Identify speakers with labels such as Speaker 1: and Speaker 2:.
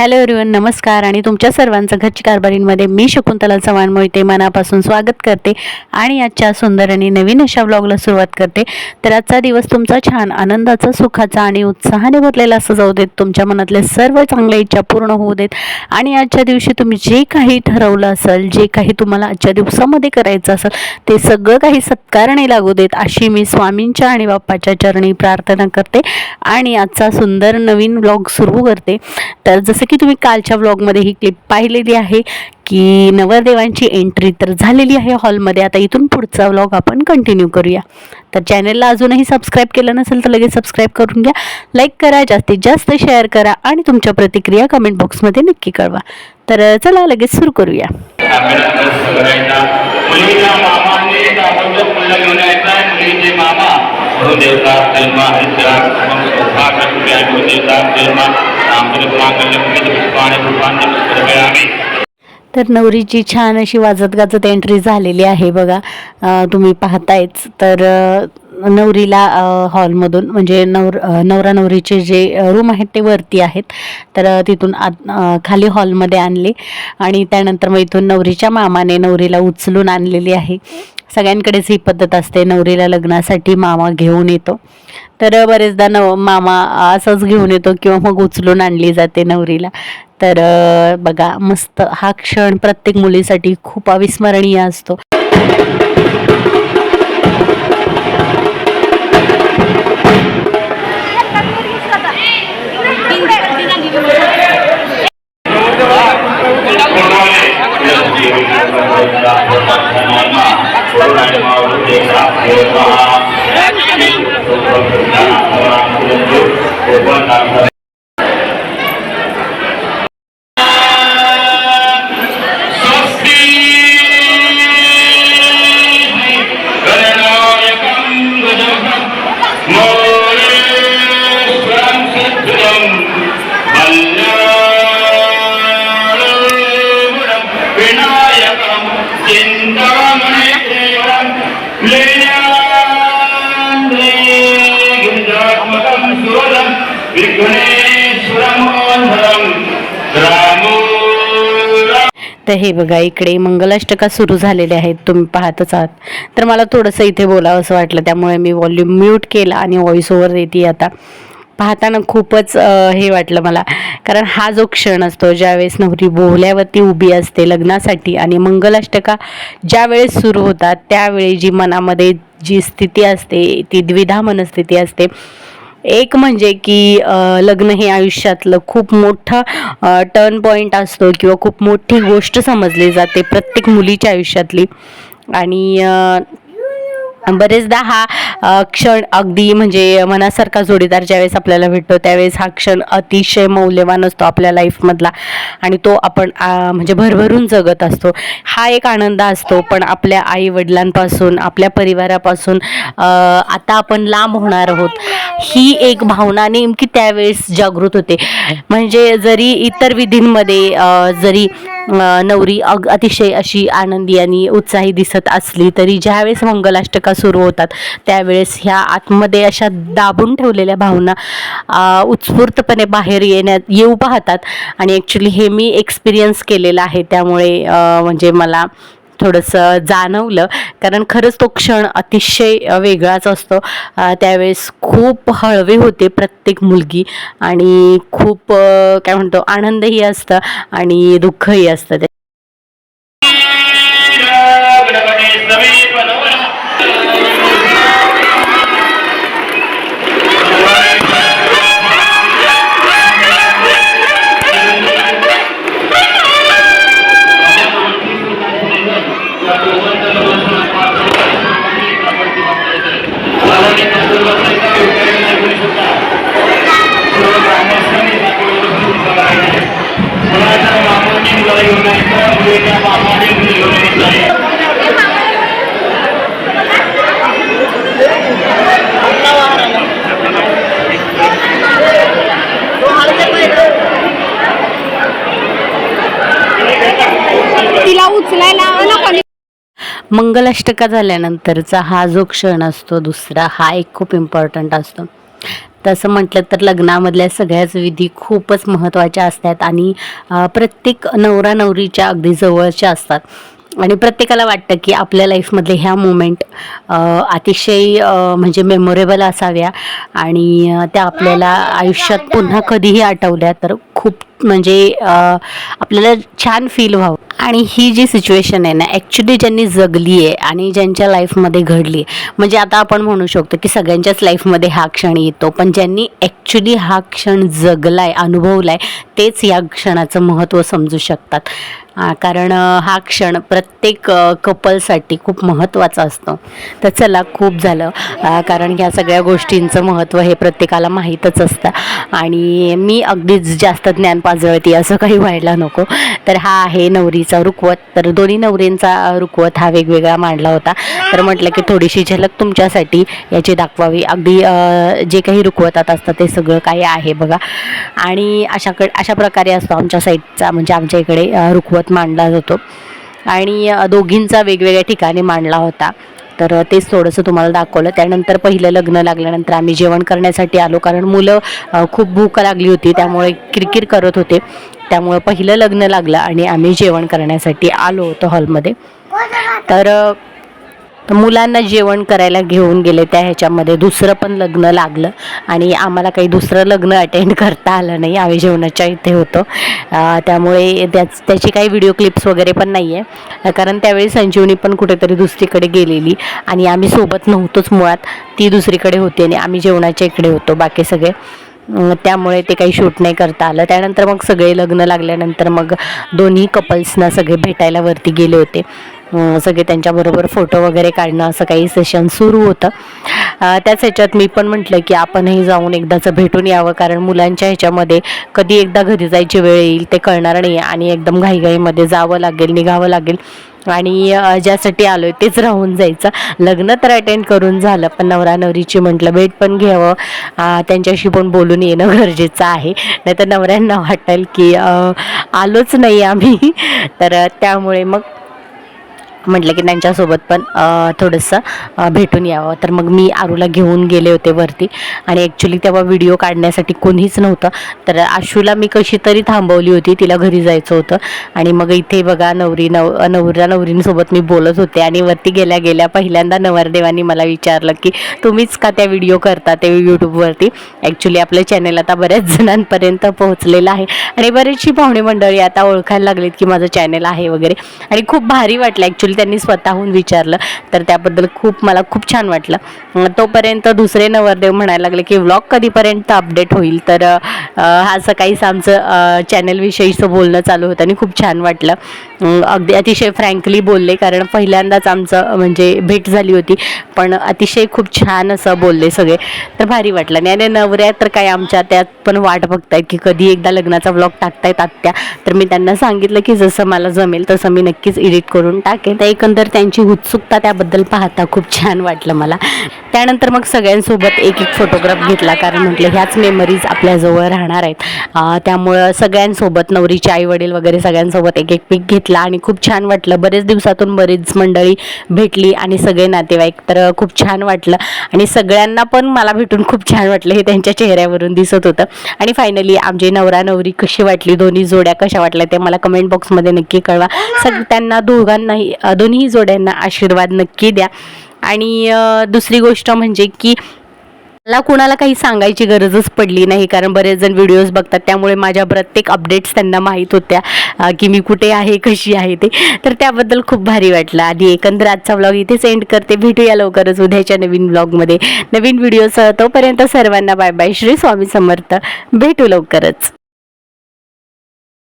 Speaker 1: Hello everyone नमस्कार आणि तुमच्या सर्वांचं घरची कारभारींमध्ये मी शकुंतला चव्हाण मोहिते मनापासून स्वागत करते आणि आजच्या सुंदर आणि नवीन अशा ब्लॉगला सुरुवात करते. तर आजचा दिवस तुमचा छान आनंदाचा सुखाचा आणि उत्साहाने भरलेला असं जाऊ देत. तुमच्या मनातले सर्व चांगल्या इच्छा पूर्ण होऊ देत. आणि आजच्या दिवशी तुम्ही जे काही ठरवलं असेल जे काही तुम्हाला आजच्या दिवसामध्ये करायचं असेल ते सगळं काही सत्कारणे लागू देत अशी मी स्वामींच्या आणि बाप्पाच्या चरणी प्रार्थना करते. आणि आजचा सुंदर नवीन ब्लॉग सुरू करते. तर जसे की तुम्ही कालच्या व्लॉगमध्ये ही क्लिप पाहिलेली आहे की नवरदेवांची एंट्री तर झालेली आहे हॉलमध्ये आता इथून पुढचा व्लॉग आपण कंटिन्यू करूया. तर चॅनलला अजूनही सबस्क्राईब केलं नसेल तर लगेच सबस्क्राईब करून घ्या. लाईक करा जास्तीत जास्त शेअर करा आणि तुमच्या प्रतिक्रिया कमेंट बॉक्समध्ये नक्की कळवा. तर चला लगेच सुरू करूया
Speaker 2: मुलीच्या मामाने अगोदर मुलगा घेऊन यायचा आहे मुलीचे मामा देवता जन्म देवता
Speaker 1: तर नवरीची छान अशी वाजत गाजत एंट्री झालेली आहे बघा. तुम्ही पाहतायच तर नवरीला हॉलमधून म्हणजे नवर नवरा नवरीचे जे रूम आहेत ते वरती आहेत. तर तिथून आत खाली हॉलमध्ये आणले. आणि त्यानंतर मग इथून नवरीच्या मामाने नवरीला उचलून आणलेली आहे. सगळ्यांकडेच ही पद्धत असते. नवरीला लग्नासाठी मामा घेऊन येतो. तर बरेचदा नव मामा असंच घेऊन येतो किंवा मग उचलून आणली जाते नवरीला. तर बघा मस्त हा क्षण प्रत्येक मुलीसाठी खूप अविस्मरणीय असतो. तर हे बघा इकडे मंगलाष्टका सुरू झालेले आहेत तुम्ही पाहतच आहात. तर मला थोडंसं इथे बोलावं असं वाटलं त्यामुळे मी व्हॉल्यूम म्यूट केला आणि व्हॉइस ओव्हर देते आता. पाहताना खूपच हे वाटलं मला. कारण हा जो क्षण असतो ज्यावेळेस नवरी बोहल्यावरती उभी असते लग्नासाठी आणि मंगलाष्टका ज्यावेळेस सुरू होतात त्यावेळी जी मनामध्ये जी स्थिती असते ती द्विधा मनस्थिती असते एक म्हणजे की लग्न हे आयुष्यातलं खूप मोठा टर्न पॉईंट असतो किंवा खूप मोठी गोष्ट समजली जाते प्रत्येक मुलीच्या आयुष्यातली. आणि बरेचदा हा क्षण अगदी म्हणजे मनासारखा जोडीदार ज्यावेळेस आपल्याला भेटतो त्यावेळेस हा क्षण अतिशय मौल्यवान असतो आपल्या लाईफमधला आणि तो आपण म्हणजे भरभरून जगत असतो. हा एक आनंद असतो पण आपल्या आई वडिलांपासून आपल्या परिवारापासून आता आपण लांब होणार आहोत. ही एक भावना नेमकी त्यावेळेस जागृत होते. म्हणजे जरी इतर विधींमध्ये जरी नवरी अग अतिशय अशी आनंदी आणि उत्साही दिसत असली तरी ज्यावेळेस मंगलाष्टका सुरू होतात त्यावेळेस ह्या आतमध्ये अशा दाबून ठेवलेल्या भावना उत्स्फूर्तपणे बाहेर येण्यात येऊ पाहतात. आणि ॲक्च्युली हे मी एक्सपिरियन्स केलेलं आहे. त्यामुळे म्हणजे मला थोडंसं जाणवलं. कारण खरंच तो क्षण अतिशय वेगळाच असतो. त्यावेळेस खूप हळवे होते प्रत्येक मुलगी आणि खूप काय म्हणतो आनंदही असतं आणि दुःखही असतं.
Speaker 3: तिला उचलायला
Speaker 1: मंगलाष्टका झाल्यानंतरचा हा जो क्षण असतो दुसरा हा एक खूप इम्पॉर्टंट असतो. तसं म्हटलं तर लग्नामधल्या सगळ्याच विधी खूपच महत्त्वाच्या असतात आणि प्रत्येक नवरा नवरीच्या अगदी जवळच्या असतात. आणि प्रत्येकाला वाटतं की आपल्या लाईफमधले ह्या मुमेंट अतिशय म्हणजे मेमोरेबल असाव्या आणि त्या आपल्याला आयुष्यात पुन्हा कधीही आठवल्या तर खूप म्हणजे आपल्याला छान फील व्हावं. आणि ही जी सिच्युएशन आहे ना ॲक्च्युली ज्यांनी जगली आहे आणि ज्यांच्या लाईफमध्ये घडली आहे म्हणजे आता आपण म्हणू शकतो की सगळ्यांच्याच लाईफमध्ये हा क्षण येतो पण ज्यांनी ॲक्च्युली हा क्षण जगला आहे अनुभवला आहे तेच या क्षणाचं महत्त्व समजू शकतात. कारण हा क्षण प्रत्येक कपलसाठी खूप महत्त्वाचा असतो. तर चला खूप झालं. कारण ह्या सगळ्या गोष्टींचं महत्त्व हे प्रत्येकाला माहीतच असतं. आणि मी अगदीच जास्त ज्ञान पाजळती असं काही व्हायला नको. तर हा आहे नवरीचा रुखवत तर दोन्ही नवरींचा रुखवत हा वेगवेगळा मांडला होता. तर म्हटलं की थोडीशी झलक तुमच्यासाठी याची दाखवावी. अगदी जे काही रुखवतात असतं ते सगळं काही आहे बघा. आणि अशाकडे अशा प्रकारे असतो आमच्या साईडचा म्हणजे आमच्या इकडे रुखवत मांडला जातो. आणि दोघींचा वेगवेगळ्या ठिकाणी मांडला होता. तर तेच थोडंसं तुम्हाला दाखवलं. त्यानंतर पहिलं लग्न लागल्यानंतर आम्ही जेवण करण्यासाठी आलो. कारण मुलं खूप भूक लागली होती. त्यामुळे किरकिर करत होते. त्यामुळं पहिलं लग्न लागलं आणि आम्ही जेवण करण्यासाठी आलो होतो हॉलमध्ये. तर तर मुलांना जेवण करायला घेऊन गेले त्या ह्याच्यामध्ये. दुसरं पण लग्न लागलं आणि आम्हाला काही दुसरं लग्न अटेंड करता आलं नाही. आम्ही जेवणाच्या इथे होतो. त्यामुळे त्याच त्याची काही व्हिडिओ क्लिप्स वगैरे पण नाही आहे कारण त्यावेळी संजीवनी पण कुठेतरी दुसरीकडे गेलेली आणि आम्ही सोबत नव्हतोच मुळात. ती दुसरीकडे होती आणि आम्ही जेवणाच्या इकडे होतो बाकी सगळे. त्यामुळे ते काही शूट नाही करता आलं. त्यानंतर मग सगळे लग्न लागल्यानंतर मग दोन्ही कपल्सना सगळे भेटायला वरती गेले होते. सगळे त्यांच्याबरोबर फोटो वगैरे काढणं असं काही सेशन सुरू होतं. त्याच ह्याच्यात मी पण म्हटलं की आपणही जाऊन एकदाचं भेटून यावं कारण मुलांच्या ह्याच्यामध्ये कधी एकदा घरी जायची वेळ येईल ते कळणार नाही आणि एकदम घाईघाईमध्ये जावं लागेल निघावं लागेल. आणि ज्यासाठी आलो आहे तेच राहून जायचं. लग्न तर अटेंड करून झालं पण नवरा नवरीची म्हटलं भेट पण घ्यावं. त्यांच्याशी पण बोलून येणं गरजेचं आहे. नाही तर नवऱ्यांना वाटेल की आलोच नाही आम्ही. तर त्यामुळे मग म्हटलं की त्यांच्यासोबत पण थोडंसं भेटून यावं. तर मग मी आरूला घेऊन गेले होते वरती. आणि ॲक्च्युली तेव्हा व्हिडिओ काढण्यासाठी कोणीच नव्हतं. तर आशूला मी कशी तरी थांबवली होती तिला घरी जायचं होतं. आणि मग इथे बघा नवरी नव नवऱ्या नवरींसोबत मी बोलत होते. आणि वरती गेल्या गेल्या पहिल्यांदा नवरदेवानी मला विचारलं की तुम्हीच का त्या व्हिडिओ करता ते यूट्यूबवरती ॲक्च्युली आपलं चॅनल आता बऱ्याच जणांपर्यंत पोहोचलेलं आहे. आणि बरीचशी पाहुणे मंडळी आता ओळखायला लागलीत की माझं चॅनल आहे वगैरे. आणि खूप भारी वाटलं ॲक्च्युली त्यांनी स्वतःहून विचारलं तर त्याबद्दल खूप मला खूप छान वाटलं. तोपर्यंत दुसरे नवरदेव म्हणायला लागले की व्लॉग कधीपर्यंत अपडेट होईल? तर हा सकाळीच आमचं चॅनलविषयीचं बोलणं चालू होतं आणि खूप छान वाटलं. अगदी अतिशय फ्रँकली बोलले कारण पहिल्यांदाच आमचं म्हणजे भेट झाली होती पण अतिशय खूप छान असं बोलले सगळे. तर भारी वाटलं. आणि आणि नवऱ्या तर काय आमच्या त्यात पण वाट बघतायत की कधी एकदा लग्नाचा व्लॉग टाकतायत आत्या. तर मी त्यांना सांगितलं की जसं मला जमेल तसं मी नक्कीच एडिट करून टाकेन. तर एकंदर त्यांची उत्सुकता त्याबद्दल पाहता खूप छान वाटलं मला. त्यानंतर मग सगळ्यांसोबत एक एक फोटोग्राफ घेतला कारण म्हटलं ह्याच मेमरीज आपल्याजवळ राहणार आहेत. त्यामुळं सगळ्यांसोबत नवरीचे आई वडील वगैरे सगळ्यांसोबत एक एक पिक घेतला आणि खूप छान वाटलं. बरेच दिवसातून बरीच मंडळी भेटली आणि सगळे नातेवाईक तर खूप छान वाटलं. आणि सगळ्यांना पण मला भेटून खूप छान वाटलं हे त्यांच्या चेहऱ्यावरून दिसत होतं. आणि फायनली आमची नवरा नवरी कशी वाटली दोन्ही जोड्या कशा वाटल्या ते मला कमेंट बॉक्समध्ये नक्की कळवा. सग त्यांना दोघांनाही दोन्ही जोड्यांना आशीर्वाद नक्की द्या. आणि दुसरी गोष्ट म्हणजे की मला कुणाला काही सांगायची गरजच पडली नाही कारण बरेच जण व्हिडिओज बघतात. त्यामुळे माझ्या प्रत्येक अपडेट्स त्यांना माहीत होत्या की मी कुठे आहे कशी आहे ते. तर त्याबद्दल खूप भारी वाटलं. आधी एकंदर आजचा व्लॉग इथेच एंड करते. भेटूया लवकरच उद्याच्या नवीन व्लॉगमध्ये नवीन व्हिडिओसह तोपर्यंत सर्वांना बाय बाय श्री स्वामी समर्थ. भेटू लवकरच.